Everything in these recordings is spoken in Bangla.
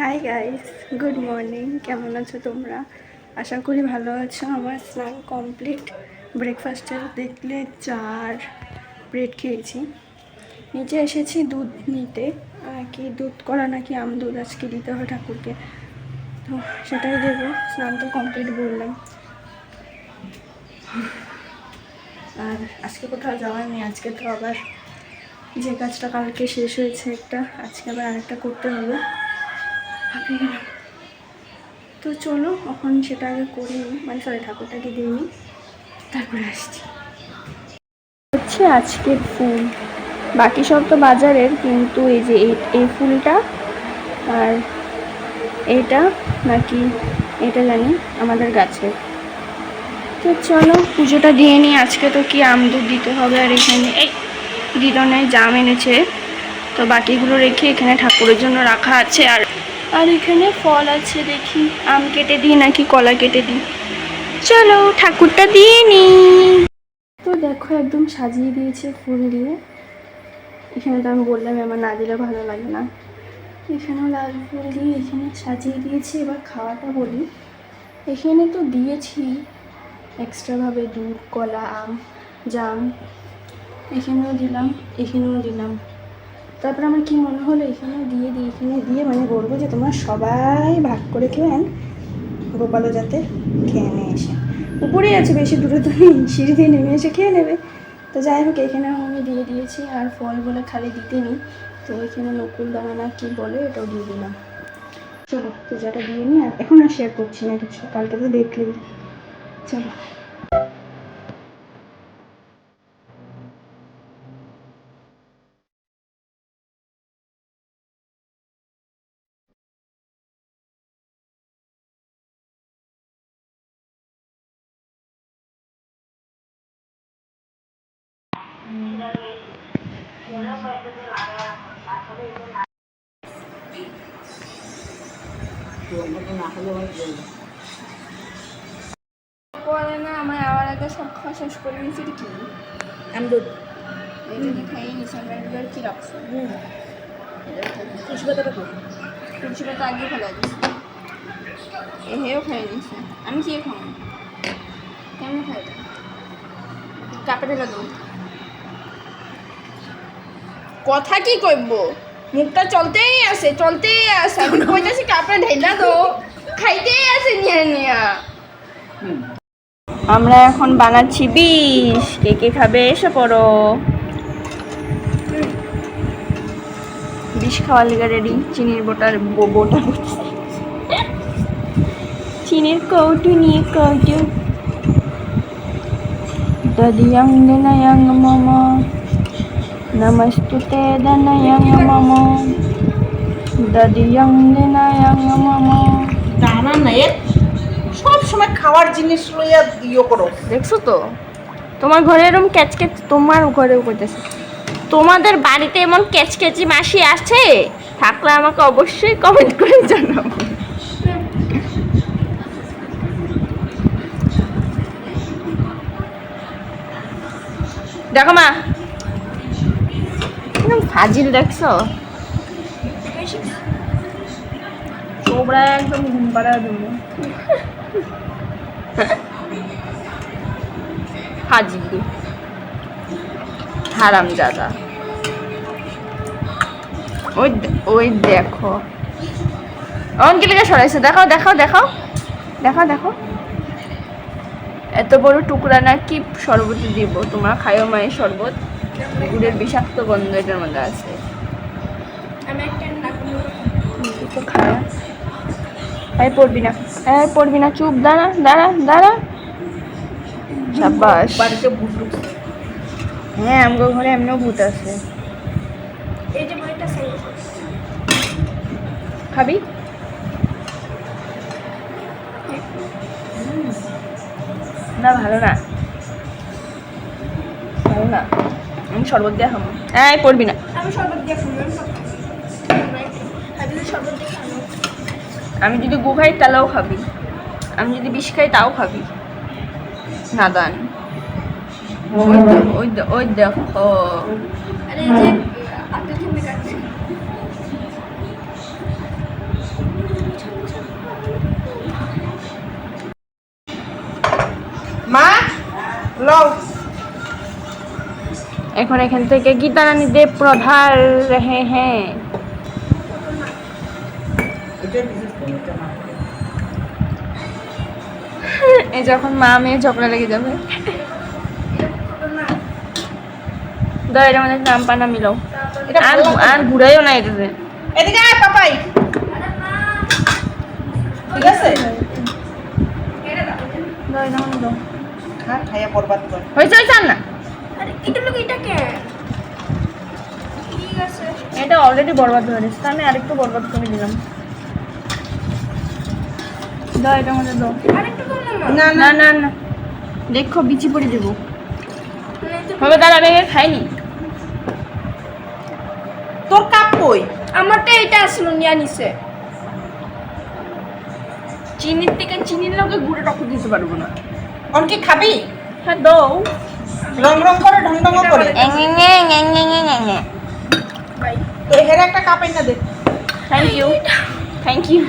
হাই গাইস গুড মর্নিং কেমন আছো তোমরা? আশা করি ভালো আছো। আমার স্নান কমপ্লিট ব্রেকফাস্টের দেখলে চার ব্রেড খেয়েছি। নিচে এসেছি দুধ নিতে। কি দুধ করা নাকি আম দুধ? আজকে দিতে হবে ঠাকুরকে। তো সেটাই দেবো। স্নান তো কমপ্লিট বললাম। আর আজকে কোথাও যাওয়ার নেই। আজকে তো আবার যে কাজটা কালকে শেষ হয়েছে একটা, আজকে আবার আরেকটা করতে হবে। হাঁপিয়ে গেলাম তো চলো, এখন সেটা আগে করে মানে সরি ঠাকুরটাকে দিয়ে নিই তারপরে আসছি। হচ্ছে আজকের ফুল। বাকি সব তো বাজারের, কিন্তু এই যে এই ফুলটা আর এটা নাকি, এটা জানি, আমাদের গাছের। তো চলো, পুজোটা দিয়ে নিই আজকে তো কি আম দুধ দিতে হবে আর এখানে এই দিদনে জাম এনেছে। তো বাকিগুলো রেখে এখানে ঠাকুরের জন্য রাখা আছে। আর আর এখানে ফল আছে দেখি, আম কেটে দিই নাকি কলা কেটে দিই। চলো ঠাকুরটা দিয়ে নিই। তো দেখো একদম সাজিয়ে দিয়েছে ফুল দিয়ে। এখানে তো আমি বললাম আমার না দিলে ভালো লাগে না। এখানেও লাল ফুল দিয়ে এখানে সাজিয়ে দিয়েছি, এবার খাওয়াটা বলি। এখানে তো দিয়েছি এক্সট্রাভাবে দুধ, কলা, আম, জাম। এখানেও দিলাম এখানেও দিলাম। তারপর আমার কি মনে হলো, এখানে দিয়ে দিই এখানে দিয়ে মানে বলব যে তোমরা সবাই ভাগ করে খেয়েন গোপালও যাতে খেয়ে নিয়ে এসে। উপরেই আছে, বেশি দূরে তো সিঁড়ি দিয়ে নেমে এসে খেয়ে নেবে। তো যাই হোক, এখানে আমি দিয়ে দিয়েছি, আর ফল বলে খালি দিতে নিই। তো এখানে নকুল দানা না কি বলে, এটাও দিয়ে দিলাম। চলো পূজাটা দিয়ে নিই, আর এখন আর শেয়ার করছি না কিছু, কালকে তো দেখলে চলো। পরে না আমার আবার আগে সব খাওয়া শেষ করে নিয়েছি কি? আমদুদ এটা কি খাইয়ে নিয়েছি আমরা এবার কি রাখছো? তুলসী পাতাটা কই? তুলসী পাতা আগে ফেলা দিয়েছি। এ হেও নিয়েছে আমি কি খাব? কেমন খাই কাপে ঢেলে দেবো। কথা কি কইব? মুখটা চলতেই আছে চলতেই আছে। আমি কইতাছি কাপে ঢেলা দো খাইতেই আছে নিয়া নিয়া। আমরা এখন বানাচ্ছি বিষ। কে কে খাবে, এসে পড়ো। বিষ খাওয়ার লেগে রেডি চিনির বোটার বোটা চিনির কৌটু নিয়ে কৌটু। দদিয়াং দেনায়াং মম। নমস্তুতে দনয়াং মম দদিয়াং দেনায়াং মম দানা নাই সব সময় খাওয়ার জিনিস লইয়া ইয়ে করো। দেখছ তো? তোমার ঘরে এরকম ক্যাচক্যাচ তোমার ঘরেও করতেছে। তোমাদের বাড়িতে এমন ক্যাচক্যাচি মাসি আছে? থাকলে আমাকে অবশ্যই কমেন্ট করে জানাব দেখো মা ফাজিল দেখছ? চোবড়া একদম ঘুম পাড়া দেবো। হাজি হারাম দাদা ওই ওই দেখো। অঙ্কিলিকে সরাইছে। দেখাও দেখাও দেখাও। দেখাও দেখো এত বড় টুকরা না কি শরবত দিব? তোমরা খাইও মায়ের শরবত। গুড়ের বিষাক্ত গন্ধ এটার মধ্যে আছে। এই পড়বি না। এই পড়বি না চুপ দাঁড়া দাঁড়া দাঁড়া। ঢুকছে। হ্যাঁ আমগো ঘরে এমনিও ভূত আছে। খাবি? না ভালো না। ভালো না। আমি শরবত দিয়ে খাব হ্যাঁ পড়বি না। আমি শরবত দিয়ে খাব আমি যদি গু খাই তাহলেও খাবি। আমি যদি বিষ খাই তাও খাবি। নাদান। ওই ওই দেখো। মা লঙ্কা এখন এখান থেকে গীতা রানী দেব প্রধার রেহে হ্যাঁ এই যখন মা মেয়ে ঝগড়া লেগে যাবে। দয়া আমাদের নাম পানা মিলাও। আর। আর ঘুরাইও না এটাতে। এদিকে আয় পাপাই। ঠিক আছে? দয়া আমাদের দাও খাইয়া বরবাদ কর। হয়েছে হয়েছে না আরে এটা লোক এটা কে ঠিক আছে। এটা অলরেডি বরবাদ হয়ে গেছে আমি আরেকটু বরবাদ করে দিলাম। দাও এটা দাও। আরেকটু কম না? না না। না দেখো বিচি পড়ে দেবো হবে দাঁড়া আমি খাইনি। তোর কাপ কই? আমারটা এটা আসলো নিয়ে নিছে। চিনির থেকে চিনির লগে গুঁড়ো টক দিতে পারব না। অন খাবি? হ্যাঁ দাও। রং রং করে ঢং ঢং করে। তো হেরে একটা কাপ এনে দে। থ্যাংক ইউ থ্যাংক ইউ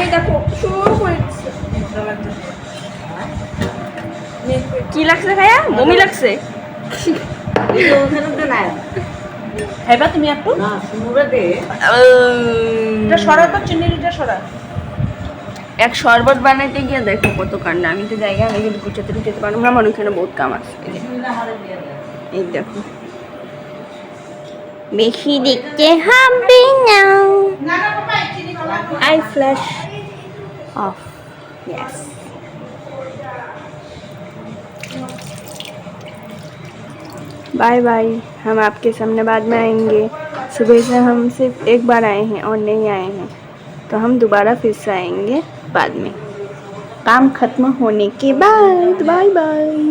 এই দেখো শুরু করে দিচ্ছে কি লাগছে খায়া বমি লাগছে? খাইবা তুমি একটু? সরা তো চিনিটা সরা। এক শরবত বানাইতে গিয়ে দেখো কত কান্না আমি তো জায়গা আমি কিন্তু গুছাতে গুছাতে পারব না আমার ওখানে বহুত কাম আছে। এই দেখো। বেশি দেখতে হবে না। না না পাপাই চিনি बाय बाय। हम आपके सामने बाद में आएँगे। सुबह से हम सिर्फ़ एक बार आए हैं और नहीं आए हैं। तो हम दोबारा फिर से आएँगे बाद में। काम खत्म होने के बाद। Bye bye.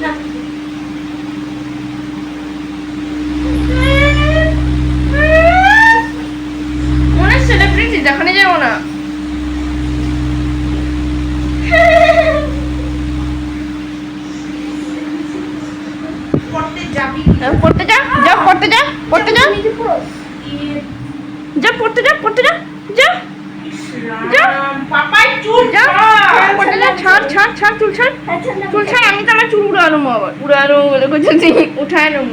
Yeah. ছাড় চুল ছাড়। আচ্ছা চুল ছাড় আমি তো আমার চুল উড়ানো আবার। উড়ানো বলে করছি উঠায় নেব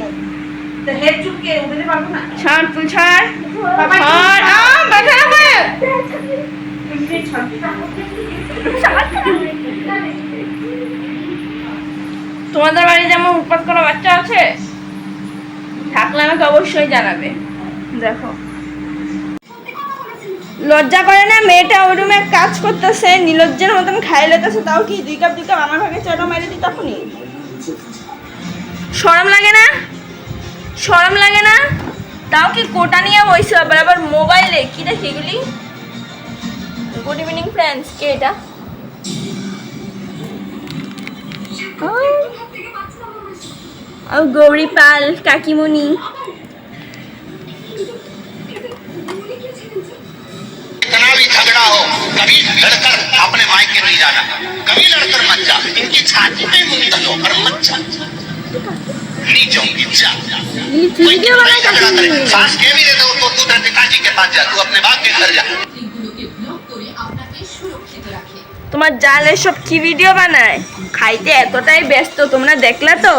ছাড় চুল ছাড়। ব্যথা তোমাদের বাড়ি যেমন উৎপাত করা বাচ্চা আছে থাকলে আমাকে অবশ্যই জানাবে। দেখো। লজ্জা করে না, মেয়েটা ওই রুমে কাজ করতেছে, নিলজ্জের মতন খাই লেতেছে, তাও কি দুই কাপ দুই কাপ আমার ভাগে চটো মেরে দিই তখনই? সরম লাগে না? সরম লাগে না? তাও কি কোটা নিয়ে বইছে আবার আবার মোবাইলে? কি দেখি এগুলি? গুড ইভিনিং ফ্রেন্ডস কে এটা? গৌরী পাল, কাকিমণি। कितना भी झगड़ा हो कभी लड़कर अपने मायके नहीं जाना कभी लड़कर मत जा इनकी छाती पे मुंह डालो और मत जा नहीं जाऊंगी जा ভিডিও বানায় झगड़ा करे কাকিমণি सांस के भी दे दो तो तू तेरे पिताजी के पास जा तू अपने बाप के घर जा লিঙ্কগুলোকে ব্লক করে আপনাকে সুরক্ষিত রাখে তোমার জাল এসব কি ভিডিও বানায় খাইতে এতটাই ব্যস্ত তোমরা দেখলা তো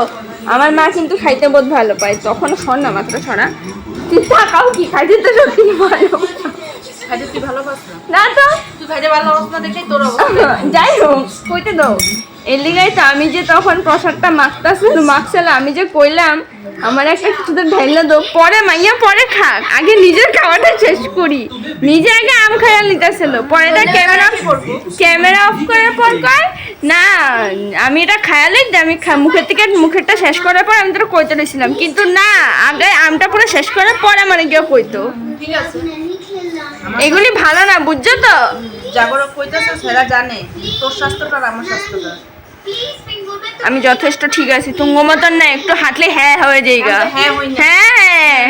আমার মা কিন্তু খাইতে বহুত ভালো পায় তখন শোন না মাত্র শোনা তুই থাকাও কি খাইতে তো সত্যি ভালো খাইতে তুই ভালোবাস? না না তো। তুই খাইতে ভালোবাস না দেখেই তোর যাই হোক কইতে দাও। এর লিগাই তো আমি যে তখন প্রসাদটা মাখতাছিল মাখছিল আমি যে কইলাম আমার একটা কিছুতে ঢাইলে দাও পরে মাইয়া পরে খাক। আগে নিজের খাওয়াটা শেষ করি। নিজে আগে আম খাইয়া নিতেছিল পরে এটা ক্যামেরা ক্যামেরা অফ করার পর কয় না আমি এটা খায়ালে যে আমি মুখের থেকে মুখেরটা শেষ করার পর আমি তোর কইতে রয়েছিলাম কিন্তু না আগে আমটা পুরো শেষ করার পর আমার গিয়ে কইতো। ঠিক আছে। এগুলি ভালো না বুঝছ তো? জাগরক কইতেছে সেরা জানে। তোর স্বাস্থ্যটা আর আমার স্বাস্থ্যটা। আমি যথেষ্ট ঠিক আছি। তুঙ্গ মতন না একটু হাঁটলে হ্যাঁ হয়ে যাই গা হ্যাঁ। হ্যাঁ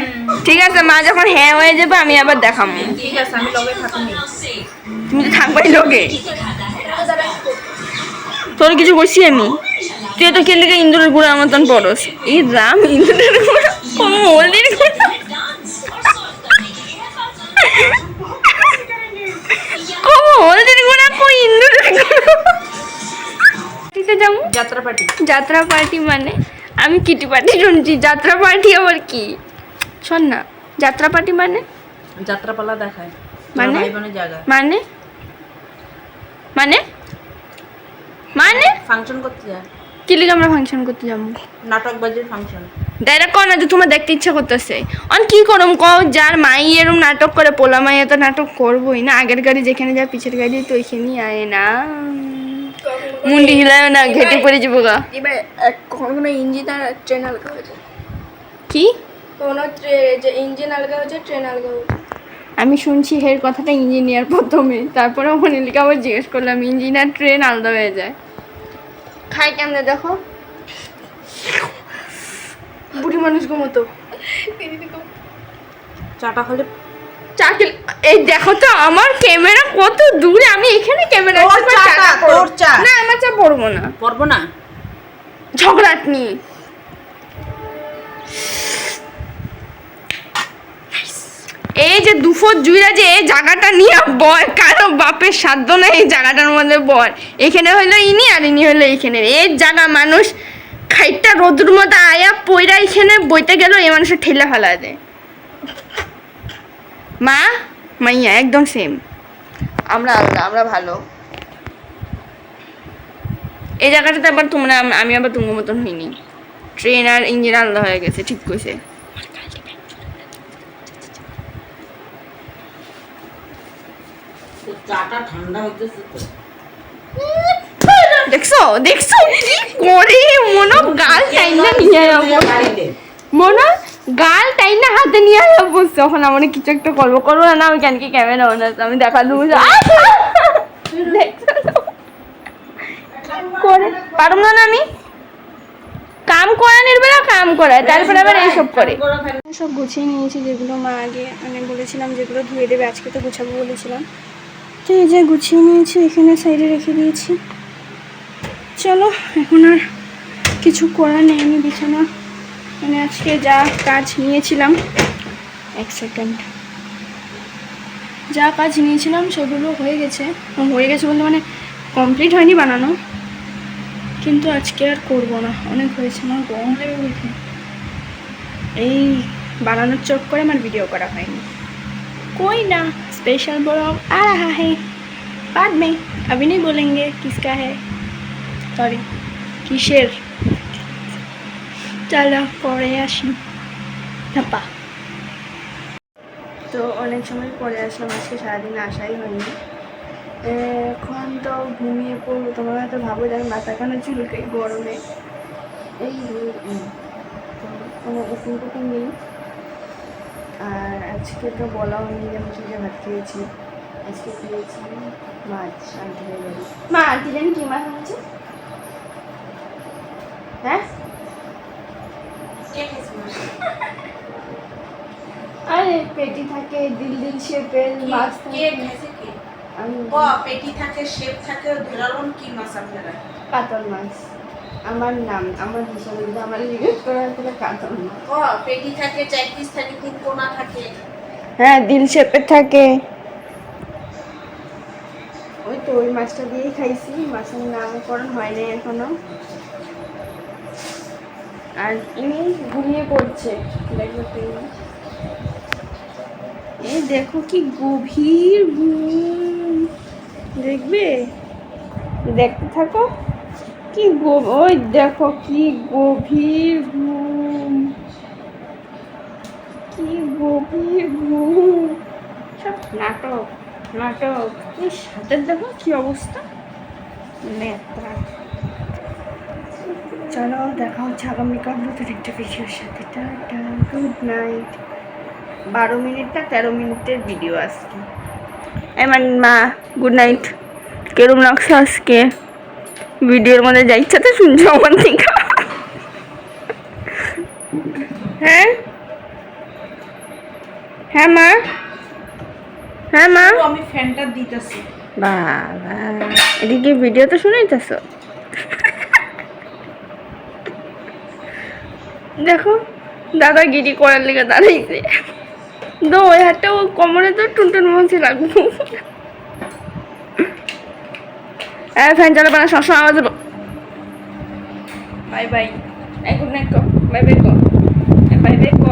ঠিক আছে মা যখন হ্যাঁ হয়ে যাবে আমি আবার দেখাবো। ঠিক আছে আমি লগে তুমি তো থাকবাই লোকে তোর কিছু করছি আমি? তুই তো খেলে ইন্দুরের গুঁড়ার মতন পরস। এই রাম ইন্দুরের গুঁড়া। ও হলদির গুঁড়া কই ইন্দুরের গুঁড়া পার্টিতে যাব? যাত্রা পার্টি। যাত্রা পার্টি মানে? আমি কিটি পার্টি শুনছি। যাত্রা পার্টি আবার কি? শোন না যাত্রা পার্টি মানে? যাত্রাপালা দেখায়। মানে? মানে? মানে? মানে? ফাংশন করতে যায়। কি লিগে আমরা ফাংশন করতে যাব। নাটক বাজির ফাংশন। ডাইরেক্ট কর না যে তোমার দেখতে ইচ্ছা করতেছে। অন কি করম ক যার মাই এরম নাটক করে পোলা মাই তো নাটক করবোই না। আগের গাড়ি যেখানে যায় পিছের গাড়ি তো ওইখানেই আয় না। মুন্ডি হিলায় না ঘেটে পড়ে যাব গা। কখনো কোনো ইঞ্জিন আর ট্রেন আলগা হয়েছে কি? কোনো যে ইঞ্জিন আলগা হয়েছে ট্রেন আলগা হয়েছে আমি শুনছি হের কথাটা ইঞ্জিনিয়ার প্রথমে। তারপরে অনিলিকে আবার জিজ্ঞেস করলাম ইঞ্জিনিয়ার ট্রেন আলাদা হয়ে যায়। খাই কেমনে দেখো? বুড়ি মানুষকে মতো। চাটা হলে চাকরি এই দেখো তো আমার ক্যামেরা কত দূরে আমি এখানে ক্যামেরা তোর চা। না আমার চা পড়ব না। পড়ব না? এই যে দুফর জুইরা যে এই জায়গাটা নিয়ে বয় কারও বাপের সাধ্য নেই এই জায়গাটার মধ্যে বয়। এখানে হইল ইনি আর ইনি হইল এইখানে এই জায়গা মানুষ খাইটা রোদুর মতো আয়া পইরা এখানে বইতে গেল এই মানুষের ঠেলে ফেলা দেয় মা মাইয়া একদম সেম আমরা আলাদা আমরা ভালো। এই জায়গাটাতে আবার তোমরা আমি আবার তুঙ্গ মতন হইনি। ট্রেন আর ইঞ্জিন আলাদা হয়ে গেছে ঠিক কইছে। চাটা ঠান্ডা হইতেছে তো। দেখছ? দেখছ কি করে? মনো গাল টাইনা নিয়ে যাব মনো গাল টাইনা হাতে নিয়ে যাব তখন আমার কিছু একটা করব। করব না আমি কেন কি ক্যামেরা অন আছে আমি দেখা দেবো? করে। পারব না আমি? কাম করানোর বেলা কাম করায় তারপরে আবার এইসব করে। সব গুছিয়ে নিয়েছি, যেগুলো মা আগে মানে বলেছিলাম, যেগুলো ধুয়ে দেবে, আজকে তো গুছাবো বলেছিলাম। তো এই যে গুছিয়ে নিয়েছি, এখানে সাইডে রেখে দিয়েছি। চলো এখন আর কিছু করার নেই আমি বিছানা মানে আজকে যা কাজ নিয়েছিলাম এক সেকেন্ড যা কাজ নিয়েছিলাম সেগুলো হয়ে গেছে হয়ে গেছে বলতে মানে কমপ্লিট হয়নি বানানো কিন্তু আজকে আর করবো না অনেক হয়েছে আমার গরম লেগে গেছে এই বানানোর চোখ করে আমার ভিডিও করা হয়নি कोई ना स्पेशल ब्लॉग आ रहा है बाद में अभी नहीं बोलेंगे किसका है সরি কিসের? চলো পরে আসি। ধাপা তো অনেক সময় পরে আসলাম আজকে সারাদিন আসাই হয়নি। এখন তো ঘুমিয়ে পড়ব তোমরা হয়তো ভাবো যে আমি মাথা কেন চুলকাই গরমে। এই কোনো উকুন টুকুন নেই। আর আজকে তো বলা হয়নি যে আমি সঙ্গে ভাত খেয়েছি। আজকে খেয়েছি মাছ আনতে যাবে মা আন্টি জানি কি মাছ আছে হ্যাঁ? আরে পেটি থাকে দিল দিল শেপের মাছ থাকে। পেটি থাকে শেপ থাকে ধরালন কি মাছ আপনারা? কাতল মাছ। আমার নাম আমার হিসাবে যদি আমার জিজ্ঞেস করা তাহলে কাতল মাছ। ও পেটি থাকে চার পিস থাকে তিন কোনা থাকে। হ্যাঁ দিল শেপের থাকে। ওই তো ওই মাছটা দিয়েই খাইছি। মাছের নামকরণ হয় নাই এখনও। আর ইনি ঘুমিয়ে পড়ছে। দেখো তুমি এই দেখো কি গভীর ঘুম। দেখবে? দেখতে থাকো। কি ওই দেখো কি গভীর ঘুম। কি গভীর ঘুম। সব নাটক নাটক। এই হাতের দেখো কি অবস্থা। নেত্রা চলো দেখা হচ্ছে আগামীকাল নতুন একটা ভিডিওর সাথে। টাটা গুড নাইট বারো মিনিটটা তেরো মিনিটের ভিডিও আজকে। এমন মা গুড নাইট কেরম লাগছে আজকে? ভিডিওর মধ্যে যা ইচ্ছা তো শুনছো আমার থেকে। হ্যাঁ? হ্যাঁ মা? হ্যাঁ মা? আমি ফ্যানটা দিতেছি। বাবা এদিকে ভিডিও তো শুনেইতেছ? দেখো, দাদা গিরি করার লেগে দাঁড়াইছে। দো, ওই হাতটা ও কোমরে তো টুনটুন মঞ্চে লাগবো। হ্যাঁ ফ্যান চালাবে না, সবসময় আওয়াজ বাই বাই। গুড নাইট কো, বাই বাই কো। বাই বাই কো।